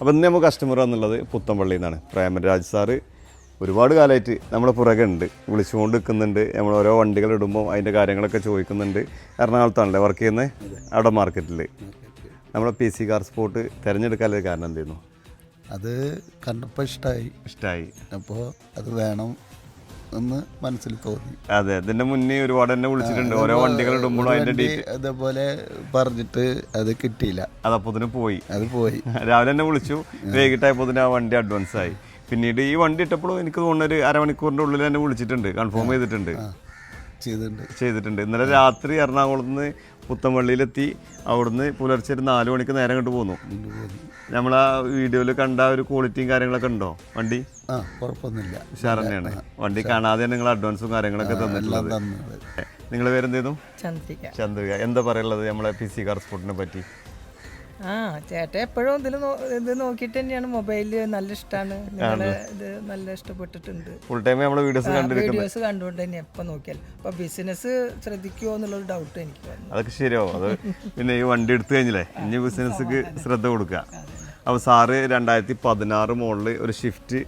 അപ്പോൾ ഇന്ന് നമുക്ക് കസ്റ്റമർ വന്നുള്ളത് പുത്തമ്പള്ളിയിൽ നിന്നാണ് പ്രേമരാജ് സാറ് ഒരുപാട് കാലമായിട്ട് നമ്മുടെ പുറകെ ഉണ്ട്. വിളിച്ചുകൊണ്ട് നിൽക്കുന്നുണ്ട് നമ്മൾ ഓരോ വണ്ടികൾ ഇടുമ്പോൾ അതിന്റെ കാര്യങ്ങളൊക്കെ ചോദിക്കുന്നുണ്ട്. എറണാകുളത്താണല്ലേ വർക്ക് ചെയ്യുന്നത് അവിടെ മാർക്കറ്റിൽ നമ്മുടെ പി സി കാർ സ്പോട്ട് തിരഞ്ഞെടുക്കാനുള്ള കാരണം എന്തായിരുന്നു അത് കണ്ടപ്പോൾ ഇഷ്ടമായി ഇഷ്ടമായി അപ്പോൾ അത് വേണം. എന്ന് മനസ്സിൽ തോന്നി. അതെ അതിന്റെ മുന്നേ ഒരുപാട് എന്നെ വിളിച്ചിട്ടുണ്ട്. ഓരോ വണ്ടികൾ ഇടുമ്പോഴും അതിന്റെ അതേപോലെ പറഞ്ഞിട്ട് അത് കിട്ടിയില്ല. അതപ്പോ പോയി. അത് പോയി. രാവിലെ തന്നെ വിളിച്ചു. വൈകിട്ടായപ്പോ ആ വണ്ടി അഡ്വാൻസ് ആയി. പിന്നീട് ഈ വണ്ടി ഇട്ടപ്പോഴും എനിക്ക് തോന്നുന്ന ഒരു അരമണിക്കൂറിന്റെ ഉള്ളിൽ തന്നെ വിളിച്ചിട്ടുണ്ട്. കൺഫേം ചെയ്തിട്ടുണ്ട്. ചെയ്തിട്ടുണ്ട്. ചെയ്തിട്ടുണ്ട്. ഇന്നലെ രാത്രി എറണാകുളത്ത് നിന്ന് പുത്തമ്പള്ളിയിലെത്തി. അവിടുന്ന് പുലർച്ചെ ഒരു നാല് മണിക്ക് നേരം കണ്ടു പോന്നു. നമ്മൾ ആ വീഡിയോയിൽ കണ്ട ആ ഒരു ക്വാളിറ്റിയും കാര്യങ്ങളൊക്കെ ഉണ്ടോ? വണ്ടി? ആ കുഴപ്പമൊന്നുമില്ല ഉഷാർ തന്നെയാണ് വണ്ടി കാണാതെ നിങ്ങൾ അഡ്വാൻസും കാര്യങ്ങളൊക്കെ തന്നിട്ടുള്ളത്. നിങ്ങളുടെ നിങ്ങൾ പേരെന്തേന്നു ചന്ദ്രിക. ചന്ദ്രിക. എന്താ പറയുള്ളത് നമ്മളെ പി സി കാർ സ്പോർട്ടിനെ പറ്റി? ആ ചേട്ടൻ എപ്പോഴും ഇതിൽ ഇത് നോക്കിയിട്ട് തന്നെയാണ്. മൊബൈലിൽ നല്ല ഇഷ്ടമാണ് നിങ്ങളെ ഇത് നല്ല ഇഷ്ടപ്പെട്ടിട്ടുണ്ട്. ഫുൾ ടൈം നമ്മളെ വീഡിയോസ് വീഡിയോസ് കണ്ടുകൊണ്ട് തന്നെ എപ്പോൾ നോക്കിയാൽ അപ്പോൾ ബിസിനസ് ശ്രദ്ധിക്കുമോ എന്നുള്ളൊരു ഡൗട്ട് എനിക്ക് അതൊക്കെ ശരിയാവും. അത് പിന്നെ ഈ വണ്ടി എടുത്തു കഴിഞ്ഞില്ലേ? ഇനി ബിസിനസ് ശ്രദ്ധ കൊടുക്കുക. അപ്പോൾ സാറ് രണ്ടായിരത്തി പതിനാറ് മോഡൽ ഒരു ഷിഫ്റ്റ്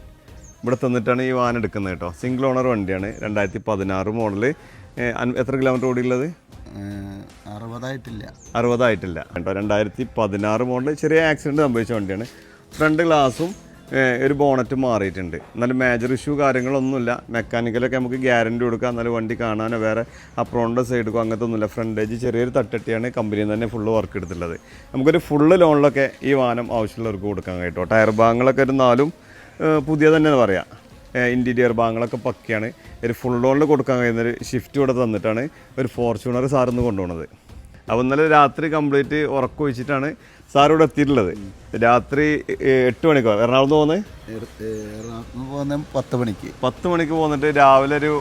ഇവിടെ തന്നിട്ടാണ് ഈ വാൻ എടുക്കുന്നത് കേട്ടോ. സിംഗിൾ ഓണർ വണ്ടിയാണ്. രണ്ടായിരത്തി പതിനാറ് മോഡൽ. എത്ര കിലോമീറ്റർ ഓടിയുള്ളത്? അറുപതായിട്ടില്ല. അറുപതായിട്ടില്ല. കേട്ടോ രണ്ടായിരത്തി പതിനാറ് മോഡൽ ചെറിയ ആക്സിഡന്റ് സംഭവിച്ച വണ്ടിയാണ്. ഫ്രണ്ട് ഗ്ലാസും ഒരു ബോണറ്റ് മാറിയിട്ടുണ്ട്. എന്നാലും മേജർ ഇഷ്യൂ കാര്യങ്ങളൊന്നുമില്ല. മെക്കാനിക്കലൊക്കെ നമുക്ക് ഗ്യാരണ്ടി കൊടുക്കാം. എന്നാലും വണ്ടി കാണാനോ വേറെ അപ്രോണിന്റെ സൈഡിക്കോ അങ്ങനത്തെ ഒന്നുമില്ല ഫ്രണ്ടേജ് ചെറിയൊരു തട്ടട്ടിയാണ്. കമ്പനിയിൽ തന്നെ ഫുള്ള് വർക്ക് എടുത്തിട്ടുള്ളത്. നമുക്കൊരു ഫുള്ള് ലോണിലൊക്കെ ഈ വാഹനം ആവശ്യമുള്ളവർക്ക് കൊടുക്കാൻ കേട്ടോ. ടയർ ഭാഗങ്ങളൊക്കെ ഇരുന്നാലും നാലും പുതിയ തന്നെ പറയാം. ഇന്റീരിയർ ഭാഗങ്ങളൊക്കെ പക്കയാണ്. ഒരു ഫുൾ ലോണിൽ കൊടുക്കാൻ കഴിയുന്ന ഒരു ഷിഫ്റ്റ് ഇവിടെ തന്നിട്ടാണ് ഒരു ഫോർച്യൂണർ സാറിന്ന് കൊണ്ടുപോകുന്നത് അപ്പോൾ ഇന്നലെ രാത്രി കംപ്ലീറ്റ് ഉറക്കൊഴിച്ചിട്ടാണ് സാർ ഇവിടെ എത്തിയിട്ടുള്ളത്. രാത്രി എട്ട് മണിക്കോ? എറണാകുളത്ത് പോകുന്നത് എറണാകുളത്ത് പോകുന്ന പത്ത് മണിക്ക്. പത്ത് മണിക്ക് പോന്നിട്ട് രാവിലെ ഒരു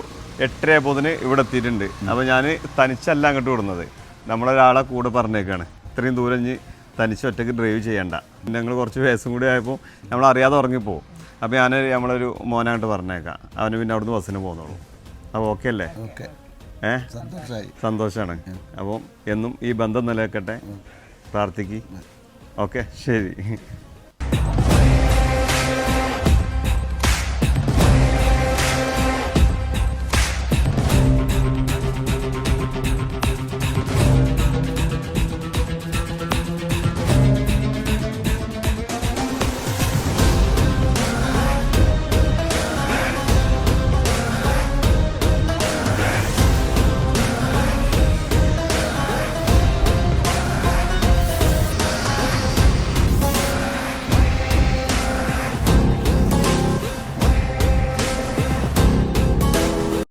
എട്ടരയായപ്പോതിന് ഇവിടെ എത്തിയിട്ടുണ്ട്. അപ്പോൾ ഞാൻ തനിച്ചല്ല അങ്ങോട്ട് വിടുന്നത്. നമ്മളൊരാളെ കൂടെ പറഞ്ഞേക്കാണ്. ഇത്രയും ദൂരം തനിച്ച് ഒറ്റയ്ക്ക് ഡ്രൈവ് ചെയ്യണ്ട. പിന്നെ ഞങ്ങൾ കുറച്ച് വയസ്സും കൂടി ആയപ്പോൾ നമ്മൾ അറിയാതെ ഉറങ്ങിപ്പോവും. അപ്പോൾ ഞാൻ നമ്മളൊരു മോനായിട്ട് പറഞ്ഞേക്കാം. അവന് പിന്നെ അവിടുന്ന് ബസ്സിന് പോകുന്നുള്ളൂ. അപ്പോൾ ഓക്കെ അല്ലേ? ഓക്കെ ഏ? സന്തോഷമായി സന്തോഷമാണ് അപ്പം എന്നും ഈ ബന്ധം നിലനിൽക്കട്ടെ. പ്രാർത്ഥിക്ക്. ഓക്കെ ശരി.